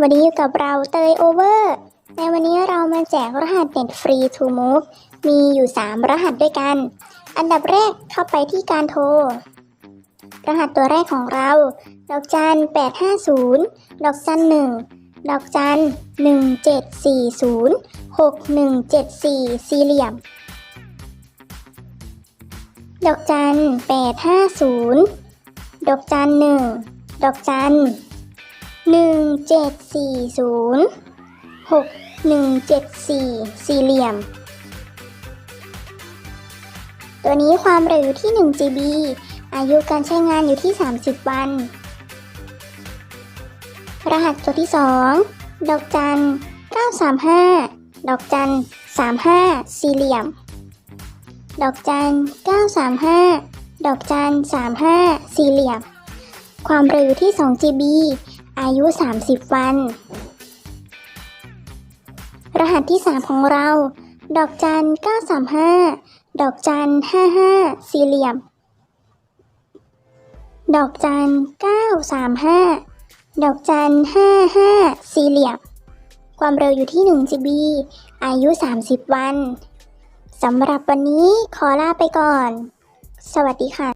วันนี้อยู่กับเราเตยโอเวอร์ ในวันนี้เรามาแจกรหัสเน็ตฟรี to move มีอยู่ 3 รหัสด้วยกัน อันดับแรกเข้าไปที่การโทร รหัสตัวแรกของเรา ดอกจัน 850 ดอกจัน 1 ดอกจัน 1740 6174 สี่เหลี่ยม ดอกจัน 850 ดอกจัน 1 ดอกจันหนึ่ง เจ็ดสี่ศูนย์หกหนึ่งเจ็ดสี่สี่เหลี่ยม ตัวนี้ความเร็วอยู่ที่ 1 GB อายุการใช้งานอยู่ที่ 30 วัน รหัสตัวที่ 2 ดอกจัน 935 ดอกจัน 35 สี่เหลี่ยม ดอกจัน 935 ดอกจัน 35 สี่เหลี่ยม ความเร็วอยู่ที่ 2 GB อายุ 30 วัน รหัสที่ 3 ของเรา ดอกจัน 935 ดอกจัน 55 สี่เหลี่ยม ดอกจัน 935 ดอกจัน 55 สี่เหลี่ยม ความเร็วอยู่ที่ 1 GB อายุ 30 วัน สำหรับวันนี้ขอลาไปก่อน สวัสดีค่ะ